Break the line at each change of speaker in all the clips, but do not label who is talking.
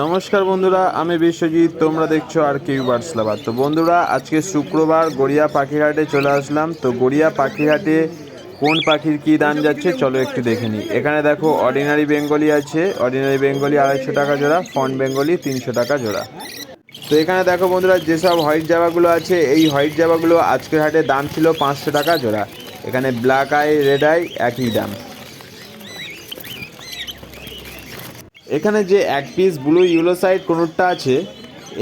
নমস্কার বন্ধুরা, আমি বিশ্বজিৎ, তোমরা দেখছ আর কিউ বার্ডস লাভার তো বন্ধুরা, আজকে শুক্রবার গড়িয়া পাখিরহাটে চলে আসলাম। তো গড়িয়া পাখিরহাটে কোন পাখির কী দাম যাচ্ছে, চলো একটু দেখে নিই। এখানে দেখো অর্ডিনারি বেঙ্গলি আছে। অর্ডিনারি বেঙ্গলি আড়াইশো টাকা জোড়া ফন বেঙ্গলি তিনশো টাকা জোড়া। তো এখানে দেখো বন্ধুরা, যেসব হোয়াইট জামাগুলো আছে, এই হোয়াইট জামাগুলো আজকের হাটে দাম ছিল পাঁচশো টাকা জোড়া। এখানে ব্ল্যাক আই, রেড আই, একই দাম। এখানে যে এক পিস ব্লু ইউলো সাইড কোনুরটা আছে,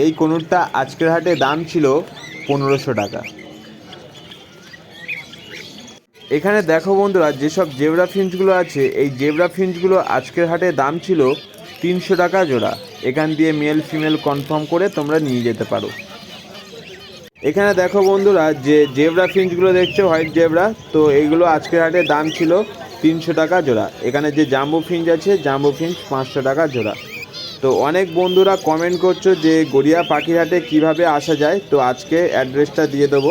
এই কোনুরটা আজকের হাটে দাম ছিল পনেরোশো টাকা। এখানে দেখো বন্ধুরা, যেসব জেবরা ফিঞ্চগুলো আছে, এই জেবরা ফিঞ্চগুলো আজকের হাটে দাম ছিল তিনশো টাকা জোড়া। এখান দিয়ে মেল ফিমেল কনফার্ম করে তোমরা নিয়ে যেতে পারো। এখানে দেখো বন্ধুরা, যে জেবরা ফিঞ্চগুলো দেখছ হোয়াইট জেবরা, তো এইগুলো আজকের হাটে দাম ছিল তিনশো টাকা জোড়া। এখানে যে জাম্বো ফিঞ্চ আছে, জাম্বো ফিঞ্চ পাঁচশো টাকা জোড়া। তো অনেক বন্ধুরা কমেন্ট করছ যে গড়িয়া পাখিরহাটে কীভাবে আসা যায়। তো আজকে অ্যাড্রেসটা দিয়ে দেবো।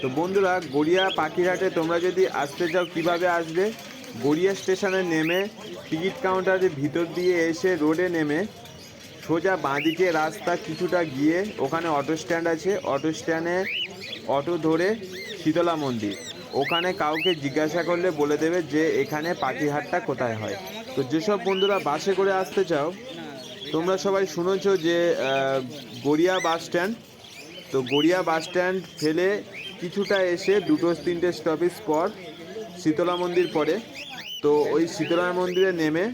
তো বন্ধুরা, গড়িয়া পাখিরহাটে তোমরা যদি আসতে চাও কীভাবে আসবে, গড়িয়া স্টেশনে নেমে টিকিট কাউন্টারের ভিতর দিয়ে এসে রোডে নেমে সোজা বাঁদিকে রাস্তা কিছুটা গিয়ে ওখানে অটো স্ট্যান্ড আছে। অটো স্ট্যান্ডে অটো ধরে শীতলা মন্দির। ওখানে কাউকে জিজ্ঞাসা করলে বলে দেবে যে এখানে পাখিহাটটা কোথায় হয়। তো যেসব বন্ধুরা বাসে করে আসতে চাও, তোমরা সবাই শুনেছো যে গড়িয়া বাস স্ট্যান্ড। তো গড়িয়া বাস স্ট্যান্ড ফেলে কিছুটা এসে দুটো তিনটে স্টপেজ পর শীতলা মন্দির পরে তো ওই শীতলা মন্দিরে নেমে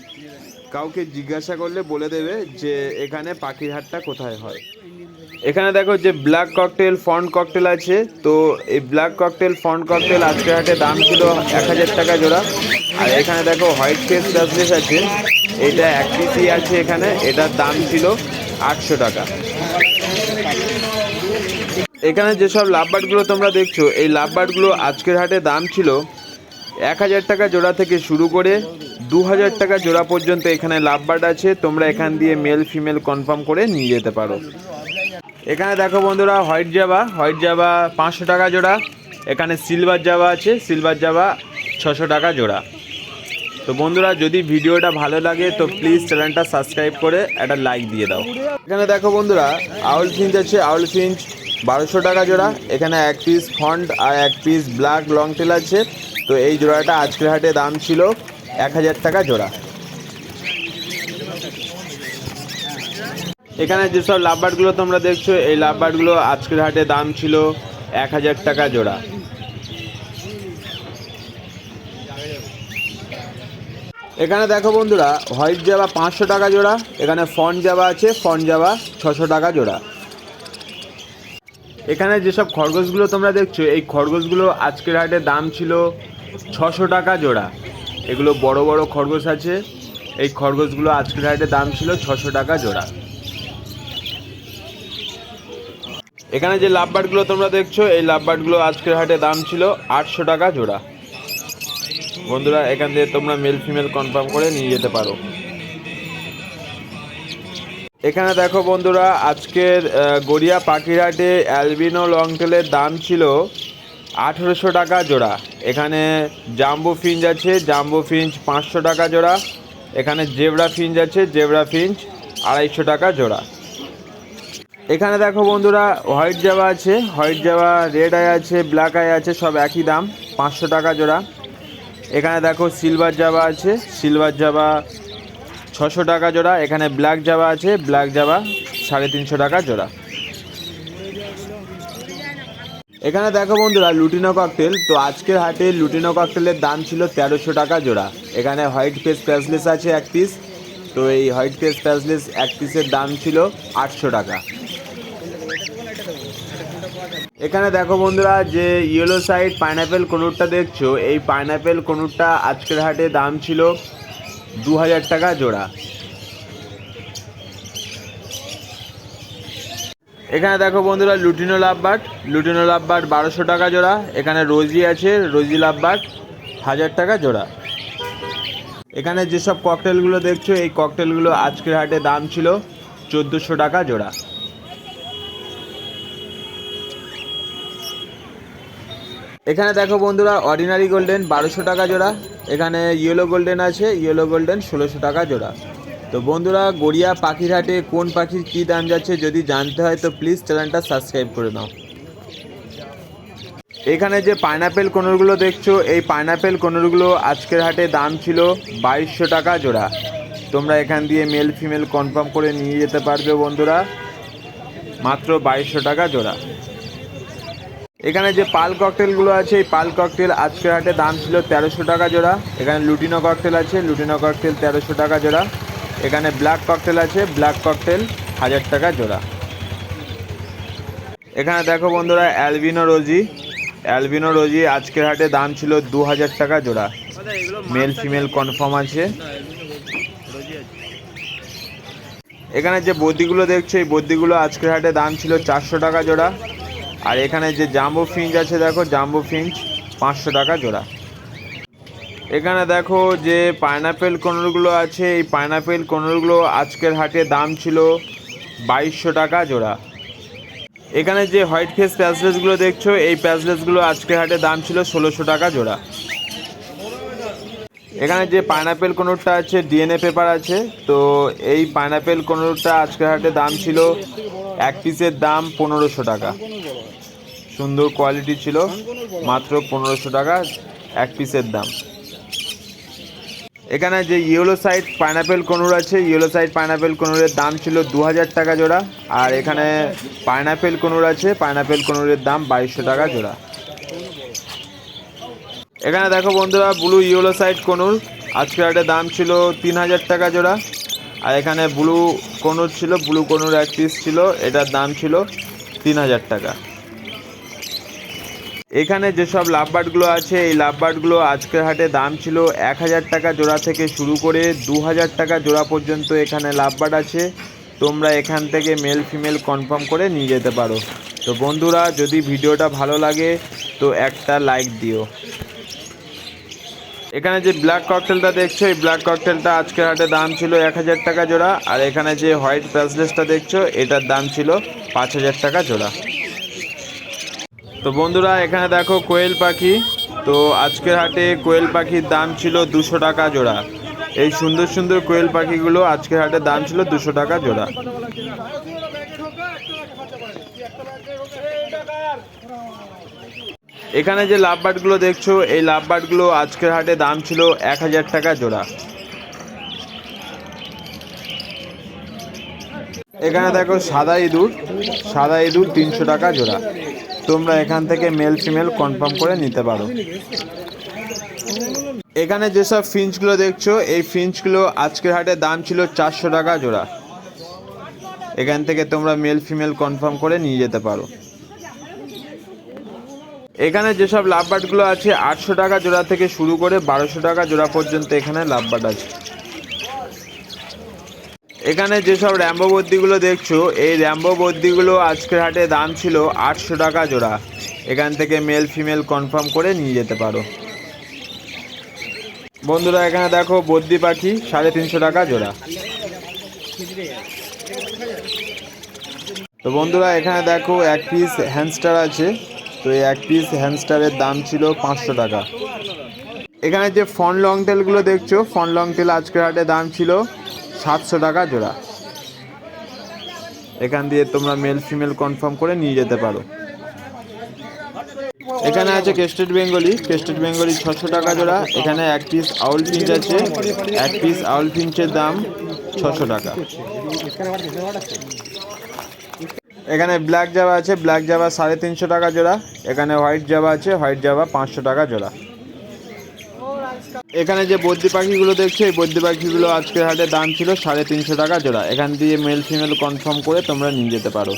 কাউকে জিজ্ঞাসা করলে বলে দেবে যে, এখানে পাখির হাটটা কোথায় হয়। এখানে দেখো যে ব্ল্যাক ককটেল ফন্ট ককটেল আছে। তো এই ব্ল্যাক ককটেল ফন্ট ককটেল আজকের হাটে দাম ছিল এক হাজার টাকা জোড়া। আর এখানে দেখো হোয়াইট ফেস ব্রাসলেস আছে। এটা এক পিসি আছে এখানে। এটার দাম ছিল আটশো টাকা। এখানে যেসব লাভবার্ডগুলো তোমরা দেখছ, এই লাভবার্ডগুলো আজকের হাটে দাম ছিল এক হাজার টাকা জোড়া থেকে শুরু করে দু হাজার টাকা জোড়া পর্যন্ত এখানে লাভবার্ড আছে। তোমরা এখান দিয়ে মেল ফিমেল কনফার্ম করে নিয়ে যেতে পারো। এখানে দেখো বন্ধুরা, হোয়াইট জাবা হোয়াইট জাবা পাঁচশো টাকা জোড়া। এখানে সিলভার জাবা আছে, সিলভার জাবা ছশো টাকা জোড়া। তো বন্ধুরা, যদি ভিডিওটা ভালো লাগে, তো প্লিজ চ্যানেলটা সাবস্ক্রাইব করে একটা লাইক দিয়ে দাও। এখানে দেখো বন্ধুরা, আউল ফিঞ্চ আছে, আউল ফিঞ্চ বারোশো টাকা জোড়া। এখানে এক পিস ফন্ট আর এক পিস ব্ল্যাক লং টেল আছে। তো এই জোড়াটা আজকের হাটে দাম ছিল এক হাজার টাকা জোড়া। এখানে যেসব লাভবার্ডগুলো তোমরা দেখছ, এই লাভবার্ডগুলো আজকের হাটে দাম ছিল এক হাজার টাকা জোড়া। এখানে দেখো বন্ধুরা, হোয়াইট জাবা পাঁচশো টাকা জোড়া, এখানে ফন জাবা আছে, ফন জাবা ছশো টাকা জোড়া। এখানে যেসব খরগোশগুলো তোমরা দেখছ, এই খরগোশগুলো আজকের হাটে দাম ছিল ছশো টাকা জোড়া। এগুলো বড় বড় খরগোশ আছে, এই খরগোশগুলো আজকের হাটে দাম ছিল ছশো টাকা জোড়া। এখানে যে লাভবার্ডগুলো তোমরা দেখছ, এই লাভবার্ডগুলো আজকের হাটে দাম ছিল আটশো টাকা জোড়া। বন্ধুরা, এখান থেকে তোমরা মেল ফিমেল কনফার্ম করে নিয়ে যেতে পারো। এখানে দেখো বন্ধুরা, আজকের গড়িয়া পাখিরহাটে অ্যালবিনো লং টেলের দাম ছিল আঠেরোশো টাকা জোড়া। এখানে জাম্বো ফিঞ্চ আছে, জাম্বো ফিঞ্চ পাঁচশো টাকা জোড়া। এখানে জেবরা ফিঞ্চ আছে, জেবরা ফিঞ্চ আড়াইশো টাকা জোড়া। এখানে দেখো বন্ধুরা, হোয়াইট জাবা আছে, হোয়াইট জাবা, রেড আই আছে, ব্ল্যাক আই আছে, সব একই দাম, পাঁচশো টাকা জোড়া। এখানে দেখো সিলভার জাবা আছে, সিলভার জাবা ছশো টাকা জোড়া, এখানে ব্ল্যাক জাবা আছে, ব্ল্যাক জাবা সাড়ে তিনশো টাকা জোড়া। এখানে দেখো বন্ধুরা, লুটিনো ককটেল, তো আজকের হাটে লুটিনো ককটেলের দাম ছিল তেরোশো টাকা জোড়া। এখানে হোয়াইট ফেস প্যাসলেস আছে এক পিস তো এই হোয়াইট ফেস প্যাসলেস এক পিসের দাম ছিল আটশো টাকা। এখানে দেখো বন্ধুরা যে ইয়েলো সাইড পাইনাপেল কনুরটা দেখছ, এই পাইনাপেল কনুরটা আজকের হাটে দাম ছিল দু হাজার টাকা জোড়া। এখানে দেখো বন্ধুরা লুটিনো লাভবাট লুটিনো লাভবাট বারোশো টাকা জোড়া, এখানে রোজি আছে, রোজি লাভবাট হাজার টাকা জোড়া। এখানে যেসব ককটেলগুলো দেখছ, এই ককটেলগুলো আজকের হাটে দাম ছিল চোদ্দোশো টাকা জোড়া। এখানে দেখো বন্ধুরা অর্ডিনারি গোল্ডেন বারোশো টাকা জোড়া। এখানে ইয়েলো গোল্ডেন আছে ইয়েলো গোল্ডেন ষোলোশো টাকা জোড়া। তো বন্ধুরা, গড়িয়া পাখির হাটে কোন পাখির কী দাম যাচ্ছে যদি জানতে হয়, তো প্লিজ চ্যানেলটা সাবস্ক্রাইব করে নাও এখানে যে পাইনাপেল কোনোরগুলো দেখছ, এই পাইনাপেল কোনোরগুলো আজকের হাটে দাম ছিল বাইশশো টাকা জোড়া। তোমরা এখান দিয়ে মেল ফিমেল কনফার্ম করে নিয়ে যেতে পারবে বন্ধুরা। মাত্র বাইশশো টাকা জোড়া। এখানে যে পাল ককটেলগুলো আছে, এই পাল ককটেল আজকের হাটে দাম ছিল তেরোশো টাকা জোড়া। এখানে লুটিনো ককটেল আছে, লুটিনো ককটেল তেরোশো টাকা জোড়া। এখানে ব্ল্যাক ককটেল আছে, ব্ল্যাক ককটেল হাজার টাকা জোড়া। এখানে দেখো বন্ধুরা, অ্যালবিনো রোজি। অ্যালবিনো রোজি আজকের হাটে দাম ছিল দু হাজার টাকা জোড়া। মেল ফিমেল কনফার্ম আছে। এখানে যে বদ্যিগুলো দেখছ, এই বদ্যিগুলো আজকের হাটে দাম ছিল চারশো টাকা জোড়া। আর এখানে যে জাম্বো ফিঞ্চ আছে, দেখো, জাম্বো ফিঞ্চ পাঁচশো টাকা জোড়া। এখানে দেখো যে পাইনাপেল কোনোরগুলো আছে, এই পাইনাপেল কোনোরগুলো আজকের হাটে দাম ছিল বাইশশো টাকা জোড়া। এখানে যে হোয়াইট ফেস প্যাসলেসগুলো দেখছ, এই প্যাসলেসগুলো আজকের হাটে দাম ছিল ষোলোশো টাকা জোড়া। এখানে যে পাইনাপেল কোনোরটা আছে, ডিএনএ পেপার আছে, তো এই পাইনাপেল কোনোরটা আজকের হাটে দাম ছিল এক পিসের দাম পনেরোশো টাকা। সুন্দর কোয়ালিটি ছিল, মাত্র পনেরোশো টাকা এক পিসের দাম। এখানে যে ইয়েলো সাইড পাইনাপেল কোনুর আছে ইয়েলো সাইড পাইনাপেল কোনুরের দাম ছিল দু হাজার টাকা জোড়া। আর এখানে পাইনাপেল কোনুর আছে পাইনাপেল কোনুরের দাম বাইশশো টাকা জোড়া। এখানে দেখো বন্ধুরা ব্লু ইয়েলো সাইড কোনুর। আজকের হাটে দাম ছিল তিন হাজার টাকা জোড়া। আর এখানে ব্লু কোনুর ছিল ব্লু কোনুর এক পিস ছিল, এটার দাম ছিল তিন হাজার টাকা। এখানে যেসব লাভবার্ডগুলো আছে, এই লাভবার্ডগুলো আজকের হাটে দাম ছিল এক হাজার টাকা জোড়া থেকে শুরু করে দু হাজার টাকা জোড়া পর্যন্ত এখানে লাভবার্ড আছে। তোমরা এখান থেকে মেল ফিমেল কনফার্ম করে নিয়ে যেতে পারো। তো বন্ধুরা, যদি ভিডিওটা ভালো লাগে, তো একটা লাইক দিও। এখানে যে ব্ল্যাক ককটেলটা দেখছ, এই ব্ল্যাক ককটেলটা আজকের হাটে দাম ছিল এক হাজার টাকা জোড়া। আর এখানে যে হোয়াইট প্যাসলেসটা দেখছ, এটার দাম ছিল পাঁচ হাজার টাকা জোড়া। তো বন্ধুরা, এখানে দেখো কোয়েল পাখি। তো আজকের হাটে কোয়েল পাখির দাম ছিল দুশো টাকা জোড়া। এই সুন্দর সুন্দর কোয়েল পাখিগুলো আজকের হাটে দাম ছিল দুশো টাকা জোড়া। এখানে যে লাভবার্ডগুলো দেখছ, এই লাভবার্ডগুলো আজকের হাটে দাম ছিল এক হাজার টাকা জোড়া। এখানে দেখো সাদা ইঁদুর সাদা ইঁদুর তিনশো টাকা জোড়া। তোমরা এখান থেকে মেল ফিমেল কনফার্ম করে নিতে পারো। এখানে যেসব ফিঞ্চগুলো দেখছ, এই ফিঞ্চগুলো আজকের হাটে দাম ছিল চারশো টাকা জোড়া। এখান থেকে তোমরা মেল ফিমেল কনফার্ম করে নিয়ে যেতে পারো। এখানে যেসব লাভবার্ডগুলো আছে, আটশো টাকা জোড়া থেকে শুরু করে বারোশো টাকা জোড়া পর্যন্ত এখানে লাভবার্ড আছে। এখানে যেসব র্যাম্বো বদ্যিগুলো দেখছ, এই র্যাম্বো বদ্যিগুলো আজকের হাটে দাম ছিল আটশো টাকা জোড়া। এখান থেকে মেল ফিমেল কনফার্ম করে নিয়ে যেতে পারো। বন্ধুরা, এখানে দেখো বদ্যি পাখি সাড়ে তিনশো টাকা জোড়া। তো বন্ধুরা, এখানে দেখো এক পিস হ্যামস্টার আছে। তো এই এক পিস হ্যামস্টারের দাম ছিল পাঁচশো টাকা। এখানে যে ফন লং টেলগুলো দেখছ ফন লং টেল আজকের হাটে দাম ছিল সাতশো টাকা জোড়া। এখান দিয়ে তোমরা মেল ফিমেল কনফার্ম করে নিয়ে যেতে পারো। এখানে আছে কেস্টেড বেঙ্গলি কেস্টেড বেঙ্গলি ছশো টাকা জোড়া। এখানে এক পিস আউল ফিঞ্চ আছে। এক পিস আউল ফিঞ্চের দাম ছশো টাকা। এখানে ব্ল্যাক জাবা আছে। ব্ল্যাক জাবা সাড়ে তিনশো টাকা জোড়া। এখানে হোয়াইট জাবা আছে। হোয়াইট জাবা পাঁচশো টাকা জোড়া। এখানে যে বদ্যি পাখিগুলো দেখছ, এই বদ্যি পাখিগুলো আজকের হাটে দাম ছিল সাড়ে তিনশো টাকা জোড়া। এখান দিয়ে মেল ফিমেল কনফার্ম করে তোমরা নিয়ে যেতে পারো।